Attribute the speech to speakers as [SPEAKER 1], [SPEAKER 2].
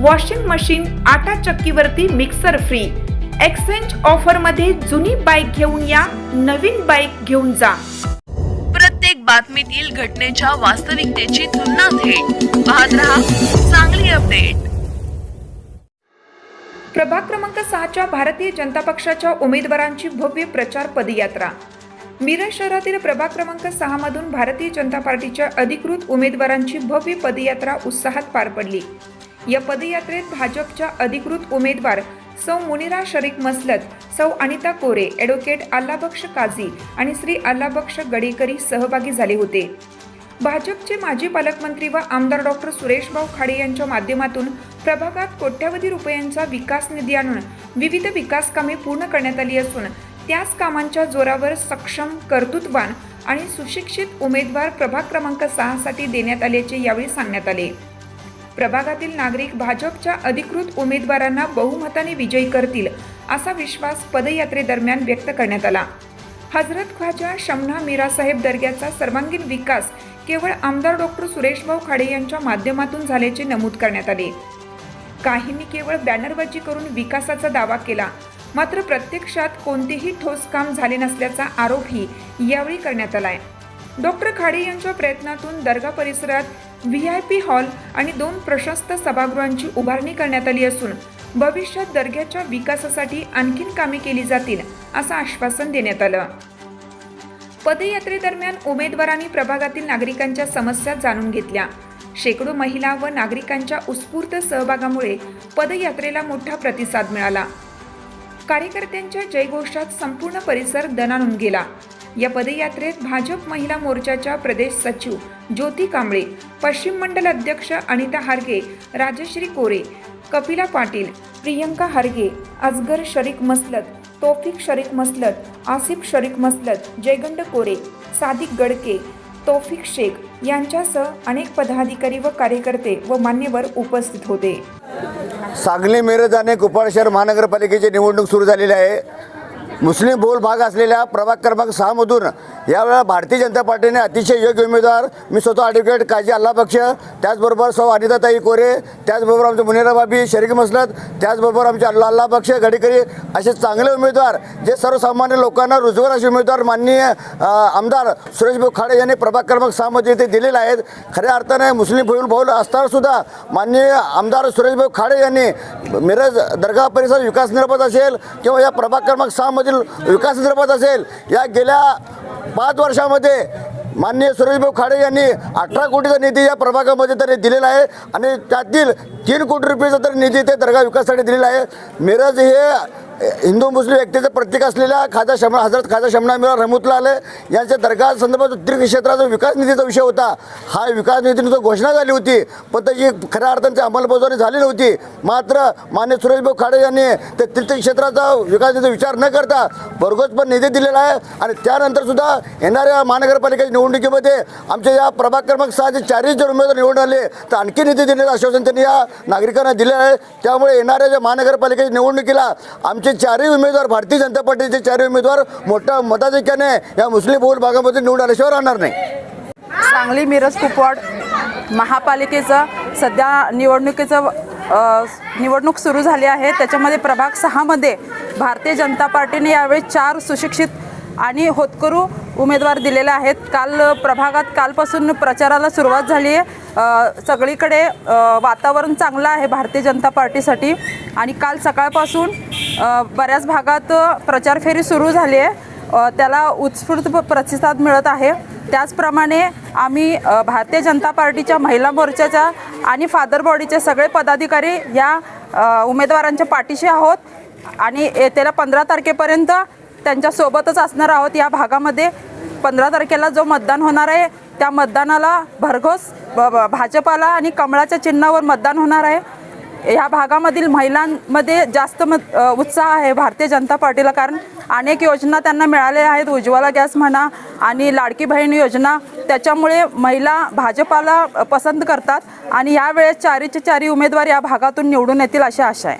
[SPEAKER 1] Washing machine आटा चक्कीवरती mixer free exchange ऑफरमध्ये जुनी बाईक घेऊन या नवीन बाईक घेऊन जा.
[SPEAKER 2] प्रत्येक बातमीतील घटनेच्या वास्तविकतेची तुलना थेट. पाहत रहा चांगली अपडेट
[SPEAKER 1] प्रभाग क्रमांक सहाच्या भारतीय जनता पक्षाच्या उमेदवारांची भव्य प्रचार पदयात्रा. मिरज शहरातील प्रभाग क्रमांक सहा मधून भारतीय जनता पार्टीच्या अधिकृत उमेदवारांची भव्य पदयात्रा उत्साहात पार पडली. या पदयात्रेत भाजपच्या अधिकृत उमेदवार सौ मुनिरा शरीक मसलत सौ अनिता कोरे ॲडव्होकेट अल्लाबक्ष काझी आणि श्री अल्लाबक्ष गडेकरी सहभागी झाले होते. भाजपचे माजी पालकमंत्री व आमदार डॉक्टर सुरेशभाऊ खाडे यांच्या माध्यमातून प्रभागात कोट्यवधी रुपयांचा विकास निधी आणून विविध विकास कामे पूर्ण करण्यात आली असून त्याच कामांच्या जोरावर सक्षम कर्तृत्वान आणि सुशिक्षित उमेदवार प्रभाग क्रमांक सहासाठी देण्यात आल्याचे यावेळी सांगण्यात आले. प्रभागातील नागरिक भाजपच्या अधिकृत उमेदवारांना बहुमताने विजयी करतील असा विश्वास पदयात्रेदरम्यान व्यक्त करण्यात आला. हजरत ख्वाजा शमना मीरासाहेब दर्ग्याचा सर्वांगीण विकास केवळ आमदार डॉक्टर सुरेशभाऊ खाडे यांच्या माध्यमातून झाल्याचे नमूद करण्यात आले. काहींनी केवळ बॅनरबाजी करून विकासाचा दावा केला मात्र प्रत्यक्षात कोणतेही ठोस काम झाले नसल्याचा आरोपही यावेळी करण्यात आलाय. डॉक्टर खाडे यांच्या प्रयत्नातून दर्गा परिसरात व्ही आय पी हॉल आणि दोन प्रशस्त सभागृहांची उभारणी करण्यात आली असून भविष्यात दर्ग्याच्या विकासासाठी आणखीन कामे केली जातील असं आश्वासन देण्यात आलं. पदयात्रेदरम्यान उमेदवारांनी प्रभागातील नागरिकांच्या समस्या जाणून घेतल्या. शेकडो महिला व नागरिकांच्या उत्स्फूर्त सहभागामुळे पदयात्रेला मोठा प्रतिसाद मिळाला. कार्यकर्त्यांच्या जयघोषात संपूर्ण परिसर दणाणून गेला. या पदयात्रेत भाजप महिला मोर्चाच्या प्रदेश सचिव ज्योती कांबळे पश्चिम मंडल अध्यक्ष अनिता हारगे राजश्री कोरे कपिला पाटील प्रियंका हारगे अजगर शरीक मसलत तौफिक शरीक मसलत आसिफ शरीक मसलत जयगंड कोरे सादिक गडके तौफिक शेख यांच्यासह अनेक पदाधिकारी व कार्यकर्ते व मान्यवर उपस्थित होते.
[SPEAKER 3] सांगली मिरज आणि कुपाळ शहर महानगरपालिकेची निवडणूक सुरू झालेली आहे. मुस्लिम बोल भाग असलेल्या प्रभाग क्रमांक सहामधून यावेळेला भारतीय जनता पार्टीने अतिशय योग्य उमेदवार मी स्वतः ॲडव्होकेट काजी अल्ला बक्ष त्याचबरोबर सौ अनिताताई कोरे त्याचबरोबर आमचे मुनिरा बाबी शरीक मसलत त्याचबरोबर आमचे अल्ला अल्ला बक्ष गडकरी असे चांगले उमेदवार जे सर्वसामान्य लोकांना रुजवर असे उमेदवार माननीय आमदार सुरेशभाऊ खाडे यांनी प्रभाग क्रमांक सहामध्ये इथे दिलेले आहेत. खऱ्या अर्थाने मुस्लिम बहुल बहुल असतानासुद्धा माननीय आमदार सुरेशभाऊ खाडे यांनी मिरज दर्गा परिसर विकास निर्माण असेल किंवा या प्रभाग क्रमांक सहामधील विकास संदर्भात असेल या गेल्या पाच वर्षामध्ये माननीय सुरेशभाऊ खाडे यांनी अठरा कोटीचा निधी या प्रभागामध्ये त्यांनी दिलेला आहे आणि त्यातील तीन कोटी रुपयेचा तर निधी ते दर्गा विकासासाठी दिलेला आहे. मिरज हे हिंदू मुस्लिम एकतेचं प्रतीक असलेल्या खाजा शमना हजरत खाजा शमना रमूतला आलं यांच्या दर्गा संदर्भात उद्योग क्षेत्राचा विकास निधीचा विषय होता. हा विकास निधीची घोषणा झाली होती पण त्याची खऱ्या अर्थांची अंमलबजावणी झाली नव्हती. मात्र मान्य सुरेशभाऊ खाडे यांनी ते तीर्थक्षेत्राचा विकास निधीचा विचार न करता भरघोस पण निधी दिलेला आहे आणि त्यानंतर सुद्धा येणाऱ्या महानगरपालिकेच्या निवडणुकीमध्ये आमच्या या प्रभाग क्रमांक सहाचे चारही जर उमेदवार निवडून आले तर आणखी निधी देण्याचं आश्वासन त्यांनी या नागरिकांना दिले आहे. त्यामुळे येणाऱ्या ज्या महानगरपालिकेच्या निवडणुकीला आमचे चारही उमेदवार भारतीय जनता पार्टीचे चारही उमेदवार मोठ्या मताधिक्याने या मुस्लिम बहुल भागामध्ये निवडून आल्याशिवाय राहणार नाही.
[SPEAKER 4] सांगली मिरज कुपवाड महापालिकेचं सध्या निवडणुकीचं निवडणूक सुरू झाली आहे. त्याच्यामध्ये प्रभाग सहामध्ये भारतीय जनता पार्टीने यावेळी चार सुशिक्षित आणि होतकरू उमेदवार दिलेले आहेत. काल प्रभागात कालपासून प्रचाराला सुरुवात झाली आहे. सगळीकडे वातावरण चांगलं आहे भारतीय जनता पार्टीसाठी. आणि काल सकाळपासून बऱ्याच भागात प्रचार फेरी सुरू झाली आहे. त्याला उत्स्फूर्त प्रतिसाद मिळत आहे. त्याचप्रमाणे आम्ही भारतीय जनता पार्टीच्या महिला मोर्चाच्या आणि फादर बॉडीचे सगळे पदाधिकारी या उमेदवारांच्या पाठीशी आहोत. आणि येत्याला पंधरा तारखेपर्यंत त्यांच्यासोबतच असणार आहोत या भागामध्ये. पंधरा तारखेला जो मतदान होणार आहे त्या मतदानाला भरघोस ब- ब- भाजपाला आणि कमळाच्या चिन्हावर मतदान होणार आहे. ह्या भागामधील महिलांमध्ये जास्त मत उत्साह आहे भारतीय जनता पार्टीला. कारण अनेक योजना त्यांना मिळालेल्या आहेत. उज्ज्वला गॅस म्हणा आणि लाडकी बहीण योजना. त्याच्यामुळे महिला भाजपाला पसंत करतात. आणि यावेळेस चारीचे चारी उमेदवार या भागातून निवडून येतील अशी आशा आहे.